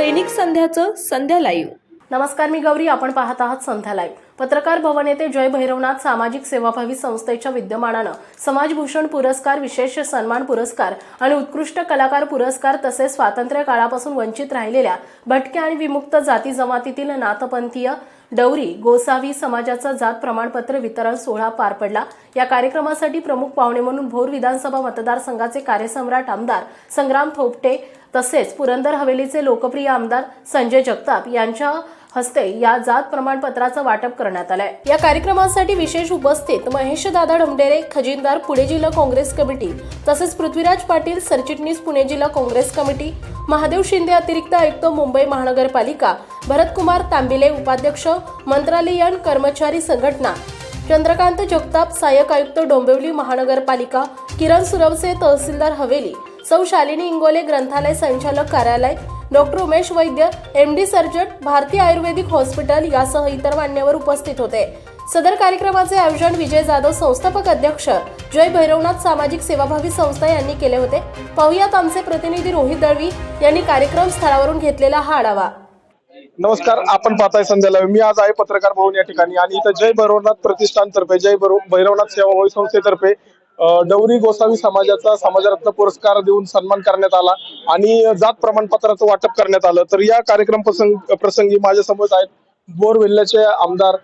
दैनिक संध्याचं संध्या live. नमस्कार मी गौरी. आपण पाहत आहात संध्या लाईव्ह. पत्रकार भवन येथे जय भैरवनाथ सामाजिक सेवाभावी संस्थेच्या विद्यमानानं समाजभूषण पुरस्कार विशेष सन्मान पुरस्कार आणि उत्कृष्ट कलाकार पुरस्कार तसेच स्वातंत्र्य काळापासून वंचित राहिलेल्या भटक्या आणि विमुक्त जाती जमातीतील नाथपंथीय डवरी गोसावी समाजाचा जात प्रमाणपत्र वितरण सोहळा पार पडला. या कार्यक्रमासाठी प्रमुख पाहुणे म्हणून भोर विधानसभा मतदारसंघाचे कार्यसम्राट आमदार संग्राम थोपटे तसेच पुरंदर हवेलीचे लोकप्रिय आमदार संजय जगताप यांच्या हस्ते या जात प्रमाणपत्राचं वाटप करण्यात आलंय. या कार्यक्रमासाठी विशेष उपस्थित महेश दादा डमडेरे खजिनदार पुणे जिल्हा काँग्रेस कमिटी तसेच पृथ्वीराज पाटील सरचिटणीस पुणे जिल्हा काँग्रेस कमिटी महादेव शिंदे अतिरिक्त आयुक्त मुंबई महानगरपालिका भरतकुमार तांबिले उपाध्यक्ष मंत्रालयीन कर्मचारी संघटना. चंद्रकांत जगताप सहाय्यक आयुक्त डोंबिवली महानगरपालिका किरण सुरवसे तहसीलदार हवेली सौ शालिनी इंगोले ग्रंथालय संचालक कार्यालय doctor Umesh Vaidya M D सर्जट भारतीय आयुर्वेदिक हॉस्पिटल यासह इतर मान्यवर उपस्थित होते. सदर कार्यक्रमाचे आयोजन विजय जाधव संस्थापक अध्यक्ष जय भैरवनाथ सामाजिक सेवाभावी संस्था यांनी केले होते. पाहुयात आमचे प्रतिनिधी रोहित दळवी यांनी कार्यक्रम स्थळावरून घेतलेला हा आढावा. नमस्कार आपण पाहताय संध्याला मी आज आहे पत्रकार भवन या ठिकाणी आणि इथं जय भैरवनाथ प्रतिष्ठानतर्फे जय भैरव- भैरवनाथ सेवाभावी संस्थेतर्फे डवरी गोसावी समाजाचा समाजरत्न पुरस्कार देऊन सन्मान करण्यात आला आणि जात प्रमाणपत्राचं वाटप करण्यात आलं. तर या कार्यक्रम प्रसंग प्रसंगी माझ्यासमोर आहेत बोरवेल्ल्याचे आमदार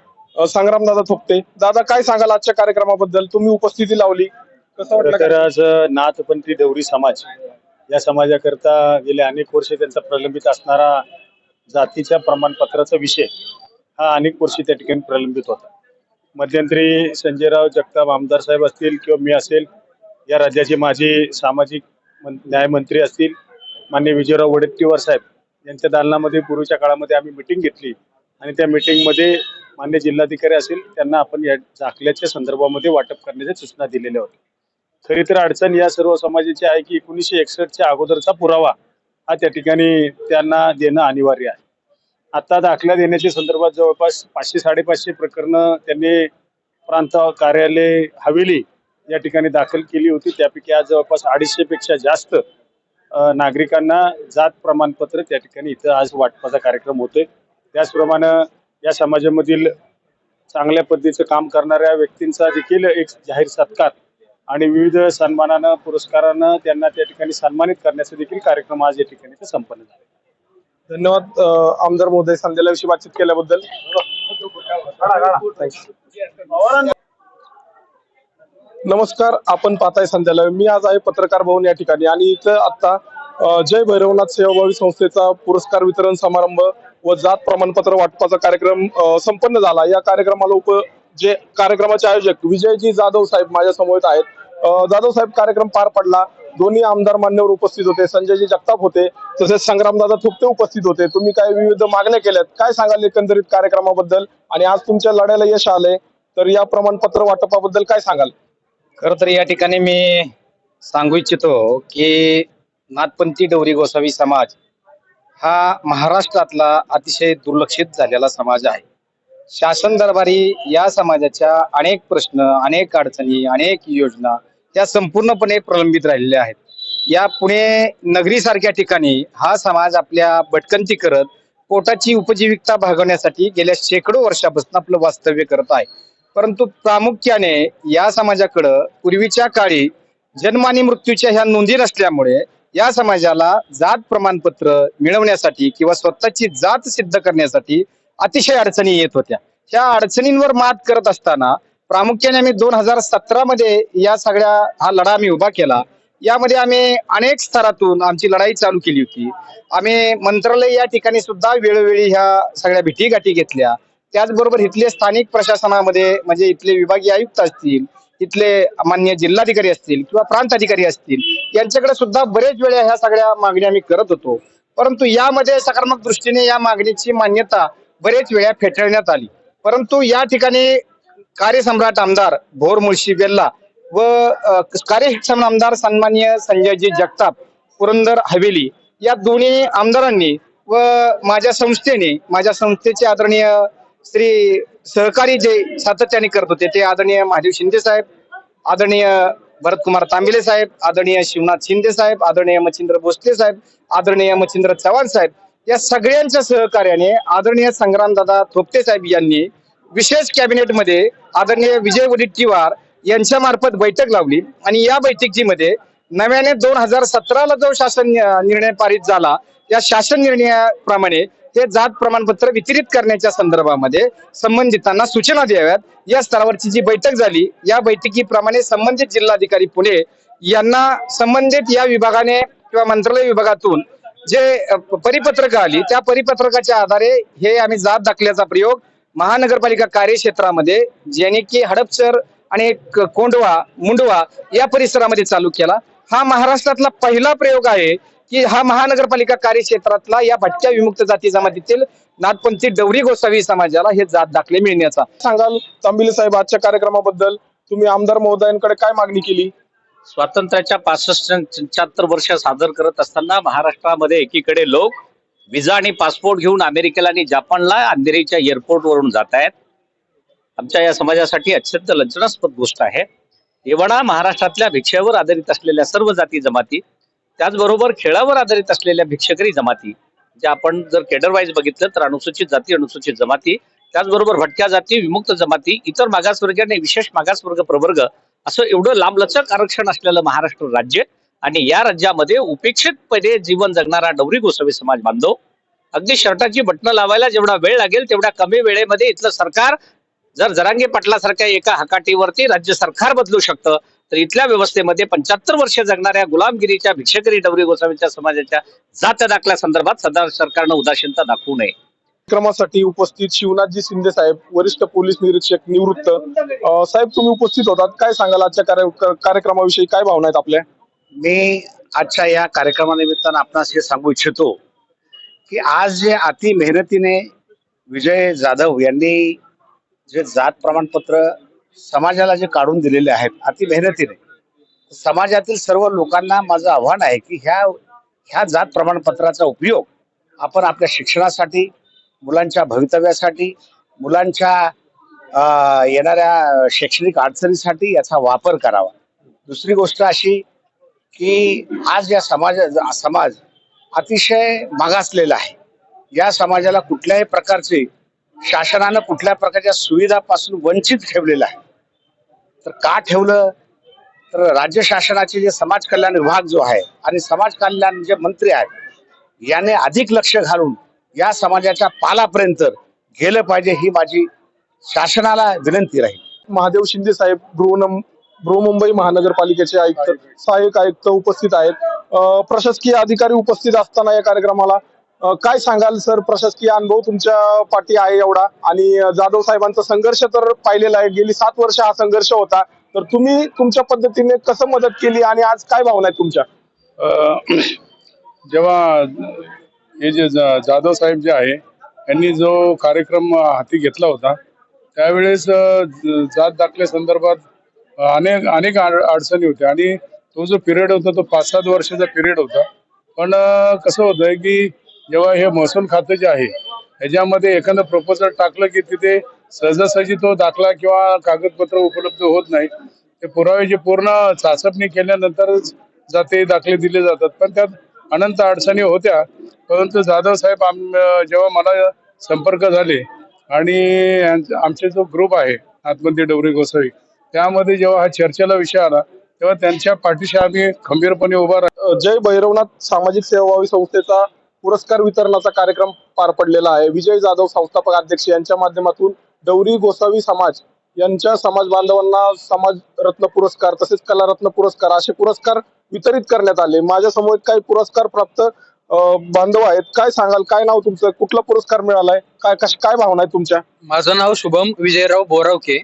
संग्रामदादा थोपटे दादा काय सांगाल आजच्या कार्यक्रमाबद्दल? तुम्ही उपस्थिती लावली. कसं वाटलं तर आज नाथपंथी डवरी समाज या समाजाकरता गेले अनेक वर्ष त्यांचा प्रलंबित असणारा जातीच्या प्रमाणपत्राचा विषय हा अनेक वर्षी त्या ठिकाणी प्रलंबित होता. मध्यंतरी संजयराव जगताप आमदार साहेब असतील किंवा मी असेल या राज्याचे माजी सामाजिक मं- न्यायमंत्री असतील मान्य विजयराव वडेट्टीवार साहेब यांच्या दालनामध्ये पूर्वीच्या काळामध्ये आम्ही मिटिंग घेतली आणि त्या मिटिंगमध्ये मान्य जिल्हाधिकारी असेल त्यांना आपण या दाखल्याच्या संदर्भामध्ये वाटप करण्याच्या सूचना दिलेल्या होत्या. खरी तर अडचण या सर्व समाजाची आहे की एकोणीसशे एकसष्टच्या अगोदरचा पुरावा हा त्या ठिकाणी त्यांना देणं अनिवार्य आहे. आता दाखला देण्याच्या संदर्भात जवळपास पाचशे साडेपाचशे प्रकरणं त्यांनी प्रांत कार्यालय हवेली या ठिकाणी दाखल केली होती. त्यापैकी आज जवळपास अडीचशे पेक्षा जास्त नागरिकांना जात प्रमाणपत्र त्या ठिकाणी इथं आज वाटपाचा कार्यक्रम होतोय. त्याचप्रमाणे या समाजामधील चांगल्या पद्धतीचं काम करणाऱ्या व्यक्तींचा देखील एक जाहीर सत्कार आणि विविध सन्मानानं पुरस्कारानं त्यांना त्या ठिकाणी सन्मानित करण्याचा देखील कार्यक्रम आज या ठिकाणी संपन्न झाले. धन्यवाद आमदार महोदय संध्याविषयी बातचीत केल्याबद्दल. नमस्कार आपण पाहताय संध्याला मी आज आहे पत्रकार भवन या ठिकाणी आणि इथं आता जय भैरवनाथ सेवाभावी संस्थेचा पुरस्कार वितरण समारंभ व जात प्रमाणपत्र वाटपाचा कार्यक्रम संपन्न झाला. या कार्यक्रमाला उप जे कार्यक्रमाचे आयोजक विजयजी जाधव साहेब माझ्यासमोर आहेत. जाधव साहेब कार्यक्रम पार पडला. दोन्ही आमदार मान्यवर उपस्थित होते. संजयजी जगताप होते. तसेच संग्रामदादा थोपटे उपस्थित होते. तुम्ही काय विविध मागण्या केल्यात. काय सांगाल एकंदरीत कार्यक्रमाबद्दल? आणि आज तुमच्या लढ्याला यश आले तर या प्रमाणपत्र वाटपाबद्दल काय सांगाल? खर तर या ठिकाणी मी सांगू इच्छितो की नाथपंथी डवरी गोसावी समाज हा महाराष्ट्रातला अतिशय दुर्लक्षित झालेला समाज आहे. शासन दरबारी या समाजाच्या अनेक प्रश्न अनेक अडचणी अनेक योजना त्या संपूर्णपणे प्रलंबित राहिलेल्या आहेत. या पुणे नगरीसारख्या ठिकाणी हा समाज आपल्या भटकंती करत पोटाची उपजीविकता भागवण्यासाठी गेल्या शेकडो वर्षापासून आपलं वास्तव्य करत आहे. परंतु प्रामुख्याने या समाजाकडं पूर्वीच्या काळी जन्म आणि मृत्यूच्या ह्या नोंदी नसल्यामुळे या समाजाला जात प्रमाणपत्र मिळवण्यासाठी किंवा स्वतःची जात सिद्ध करण्यासाठी अतिशय अडचणी येत होत्या. त्या अडचणींवर मात करत असताना प्रामुख्याने आम्ही दोन हजार सतरा मध्ये या सगळ्या हा लढा आम्ही उभा केला. यामध्ये आम्ही अनेक स्तरातून आमची लढाई चालू केली होती. आम्ही मंत्रालय या ठिकाणी सुद्धा वेळोवेळी ह्या सगळ्या भेटी घेतल्या. त्याचबरोबर इथले स्थानिक प्रशासनामध्ये म्हणजे इथले विभागीय आयुक्त असतील इथले मान्य जिल्हाधिकारी असतील किंवा प्रांत अधिकारी असतील यांच्याकडे सुद्धा बरेच वेळा ह्या सगळ्या मागण्या आम्ही करत होतो. परंतु यामध्ये सकारात्मक दृष्टीने या मागणीची मान्यता बरेच वेळा फेटाळण्यात आली. परंतु या ठिकाणी कार्यसम्राट आमदार भोर मुळशी बेल्ला व अ, कार्यक्षम आमदार सन्मान्य संजयजी जगताप पुरंदर हवेली या दोन्ही आमदारांनी व माझ्या संस्थेने माझ्या संस्थेचे आदरणीय श्री सहकारी जे सातत्याने करत होते ते आदरणीय महादेव शिंदे साहेब आदरणीय भरतकुमार तांबिले साहेब आदरणीय शिवनाथ शिंदे साहेब आदरणीय मच्छिंद्र भोसले साहेब आदरणीय मच्छिंद्र चव्हाण साहेब या सगळ्यांच्या सहकार्याने आदरणीय संग्रामदादा थोपटे साहेब यांनी विशेष कॅबिनेटमध्ये आदरणीय विजय वडेट्टीवार यांच्या मार्फत बैठक लावली. आणि या बैठकीमध्ये नव्याने दोन हजार सतराला जो शासन निर्णय पारित झाला या शासन निर्णयाप्रमाणे हे जात प्रमाणपत्र वितरित करण्याच्या संदर्भामध्ये संबंधितांना सूचना द्याव्यात. या स्तरावरची जी बैठक झाली या बैठकीप्रमाणे संबंधित जिल्हाधिकारी पुणे यांना संबंधित या विभागाने किंवा मंत्रालय विभागातून जे परिपत्रक आली त्या परिपत्रकाच्या आधारे हे आम्ही जात दाखल्याचा प्रयोग महानगरपालिका कार्यक्षेत्रामध्ये ज्याने की हडपसर आणि कोंडवा मुंडवा या परिसरामध्ये चालू केला. हा महाराष्ट्रातला पहिला प्रयोग आहे की हा महानगरपालिका कार्यक्षेत्रातला या भटक्या विमुक्त जाती जमातीतील नाथपंथी डवरी गोसावी समाजाला हे जात दाखले मिळण्याचा. सांगाल तांबिले साहेब आजच्या कार्यक्रमाबद्दल तुम्ही आमदार महोदयांकडे काय मागणी केली? स्वातंत्र्याच्या पासष्ट पंच्याहत्तर वर्ष सादर करत असताना महाराष्ट्रामध्ये एकीकडे लोक विजा आणि पासपोर्ट घेऊन अमेरिकेला आणि जपानला अंधेरीच्या एअरपोर्टवरून जात आहेत. आमच्या या समाजासाठी अत्यंत लंचनास्पद गोष्ट आहे. एवढा महाराष्ट्रातल्या भिक्षेवर आधारित असलेल्या सर्व जाती जमाती त्याचबरोबर खेळावर आधारित असलेल्या भिक्षकरी जमाती ज्या आपण जर केडर वाईज बघितलं तर अनुसूचित जाती अनुसूचित जमाती त्याचबरोबर भटक्या जाती विमुक्त जमाती इतर मागासवर्ग आणि विशेष मागासवर्ग प्रवर्ग असं एवढं लांबलचक आरक्षण असलेलं महाराष्ट्र राज्य आणि या राज्यामध्ये उपेक्षितपणे जीवन जगणारा डवरी गोसावी समाज बांधव अगदी शर्टाची बटणं लावायला जेवढा वेळ लागेल तेवढ्या कमी वेळेमध्ये इथलं सरकार जर जरांगे पाटलासारख्या एका हकाटीवरती राज्य सरकार बदलू शकतं तर इथल्या व्यवस्थेमध्ये पंच्याहत्तर वर्ष जगणाऱ्या गुलामगिरीच्या भिक्षकरी डवरी गोसावीच्या समाजाच्या जात दाखल्या संदर्भात सदा सरकारनं उदासीनता दाखवू नये. कार्यक्रमासाठी उपस्थित शिवनाथजी शिंदे साहेब वरिष्ठ पोलीस निरीक्षक निवृत्त. साहेब तुम्ही उपस्थित होतात. काय सांगाल आजच्या कार्य- कार्यक्रमाविषयी? काय भावना आहेत आपल्या? मी आजच्या या कार्यक्रमानिमित्तानं आपणास हे सांगू इच्छितो की आज जे अति मेहनतीने विजय जाधव यांनी जे जात प्रमाणपत्र समाजाला जे काढून दिलेले आहेत अति मेहनतीने समाजातील सर्व लोकांना माझं आव्हान आहे की ह्या ह्या जात प्रमाणपत्राचा उपयोग आपण आपल्या शिक्षणासाठी मुलांच्या भवितव्यासाठी मुलांच्या येणाऱ्या शैक्षणिक अडचणीसाठी याचा वापर करावा. दुसरी गोष्ट अशी की आज या समाज समाज अतिशय मागासलेला आहे. या समाजाला कुठल्याही प्रकारचे शासनानं कुठल्या प्रकारच्या सुविधापासून वंचित ठेवलेलं आहे. तर का ठेवलं? तर राज्य शासनाचे जे समाज कल्याण विभाग जो आहे आणि समाज कल्याण जे मंत्री आहेत याने अधिक लक्ष घालून या समाजाच्या पालापर्यंत गेलं पाहिजे ही माझी शासनाला विनंती राहील. महादेव शिंदे साहेब बृहन बृहमुंबई महानगरपालिकेचे आयुक्त सहाय्यक आयुक्त उपस्थित आहेत. प्रशासकीय अधिकारी उपस्थित असताना या कार्यक्रमाला काय सांगाल सर? प्रशासकीय अनुभव तुमच्या पाठी आहे एवढा. आणि जाधव साहेबांचा संघर्ष तर पाहिलेला आहे. गेली सात वर्ष हा संघर्ष होता. तर तुम्ही तुमच्या पद्धतीने कसं मदत केली आणि आज काय भावना आहेत तुमच्या? अ, जेव्हा हे जे जा- जाधव साहेब जे आहे यांनी जो कार्यक्रम हाती घेतला होता त्यावेळेस जात दाखल्या संदर्भात अनेक अनेक अडचणी होत्या. आणि तो जो पिरियड होता तो पाच सात वर्षाचा पिरियड होता. पण कसं होतंय की जेव्हा हे महसूल खातं जे आहे ह्याच्यामध्ये एखादं प्रपोजल टाकलं की तिथे सहजासहजी तो दाखला किंवा कागदपत्र उपलब्ध होत नाही ते पुरावे जे पूर्ण चाचपणी केल्यानंतरच जाते दाखले दिले जातात. पण त्यात अनंत अडचणी होत्या परंतु जाधव साहेब आम जेव्हा मला संपर्क झाले आणि आमचे जो ग्रुप आहे आतमध्ये डवरी गोसावी त्यामध्ये जेव्हा हा चर्चेला विषय आला तेव्हा त्यांच्या पाठीशी आम्ही खंबीरपणे उभा राहिलो. जय भैरवनाथ सामाजिक सेवाभावी संस्थेचा पुरस्कार वितरणाचा कार्यक्रम पार पडलेला आहे विजय जाधव संस्थापक अध्यक्ष यांच्या माध्यमातून डवरी गोसावी समाज यांच्या समाज बांधवांना समाज रत्न पुरस्कार तसेच कलारत्न पुरस्कार असे पुरस्कार वितरित करण्यात आले. माझ्यासमोर काही पुरस्कार प्राप्त बांधव आहेत. काय सांगाल? काय नाव तुमचं? कुठला पुरस्कार मिळालाय? काय काय भावना आहे तुमच्या? माझं नाव शुभम विजयराव बोरावके.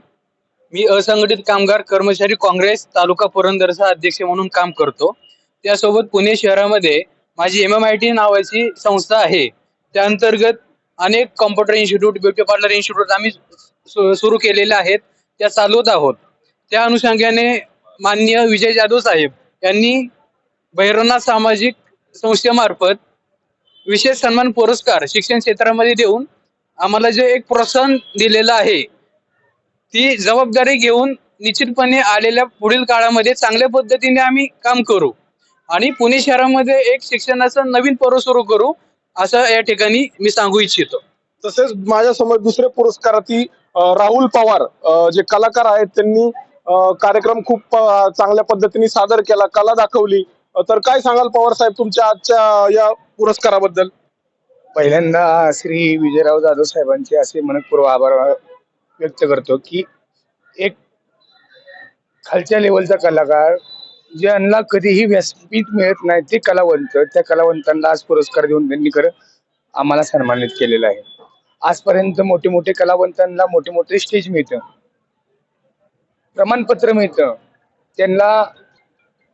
मी असंघटित कामगार कर्मचारी काँग्रेस तालुका पुरंदरचा अध्यक्ष म्हणून काम करतो. त्यासोबत पुणे शहरामध्ये माझी एम एम आय टी नावाची संस्था आहे. त्या अंतर्गत अनेक computer institute beauty parlour institute आम्ही सु- सुरू केलेले आहेत. त्या चालवत आहोत. त्या अनुषंगाने माननीय विजय जाधव साहेब यांनी भैरवनाथ सामाजिक संस्थेमार्फत विशेष सन्मान पुरस्कार शिक्षण क्षेत्रामध्ये देऊन आम्हाला जे एक प्रोत्साहन दिलेलं आहे ती जबाबदारी घेऊन निश्चितपणे आलेल्या पुढील काळामध्ये चांगल्या पद्धतीने आम्ही काम करू आणि पुणे शहरामध्ये एक शिक्षणाचं नवीन पर्व सुरू करू असं या ठिकाणी मी सांगू इच्छितो. तसेच माझ्यासमोर दुसरे पुरस्कारार्थी राहुल पवार जे कलाकार आहेत त्यांनी कार्यक्रम खूप चांगल्या पद्धतीने सादर केला कला दाखवली. तर काय सांगाल पवार साहेब तुमच्या आजच्या या पुरस्काराबद्दल? पहिल्यांदा श्री विजयराव जाधव साहेबांचे असे मनपूर्व आभार व्यक्त करतो की एक खालच्या लेवलचा कलाकार ज्यांना कधीही व्यासपीठ मिळत नाही ते कलावंत त्या कलावंतांना आज पुरस्कार देऊन त्यांनी खरं आम्हाला सन्मानित केलेलं आहे. आजपर्यंत मोठे मोठे कलावंतांना मोठे मोठे स्टेज मिळतं. प्रमाणपत्र मिळतं. त्यांना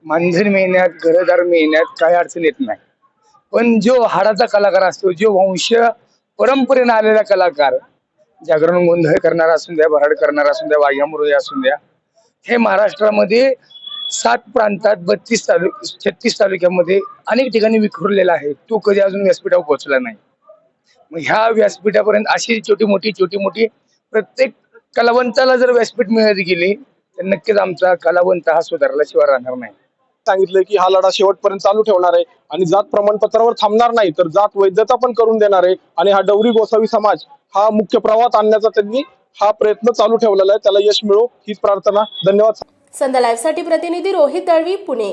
मानधन मिळण्यात घरदार मिळण्यात काही अडचण येत नाही. पण जो हाडाचा कलाकार असतो जो वंश परंपरेने आलेला कलाकार जागरण गोंधळ करणारा असून द्या भराड करणारा असून द्या वाघ्यामुरळी असून द्या हे महाराष्ट्रामध्ये सात प्रांतात बत्तीस तालुक छत्तीस तालुक्यामध्ये अनेक ठिकाणी विखुरलेला आहे. तो कधी अजून व्यासपीठावर पोहोचला नाही. मग ह्या व्यासपीठापर्यंत अशी छोटी मोठी छोटी मोठी प्रत्येक कलावंताला जर व्यासपीठ मिळत गेली तर नक्कीच आमचा कलावंत हा सुधारला शिवाय राहणार नाही. सांगितलंय की हा लढा शेवटपर्यंत चालू ठेवणार आहे आणि जात प्रमाणपत्रावर थांबणार नाही तर जात वैधता पण करून देणार आहे आणि हा डवरी गोसावी समाज हा मुख्य प्रवाहात आणण्याचा त्यांनी हा प्रयत्न चालू ठेवलेला आहे. त्याला यश मिळो हीच प्रार्थना. धन्यवाद. संध्या लाईव्हसाठी प्रतिनिधी रोहित दळवी पुणे.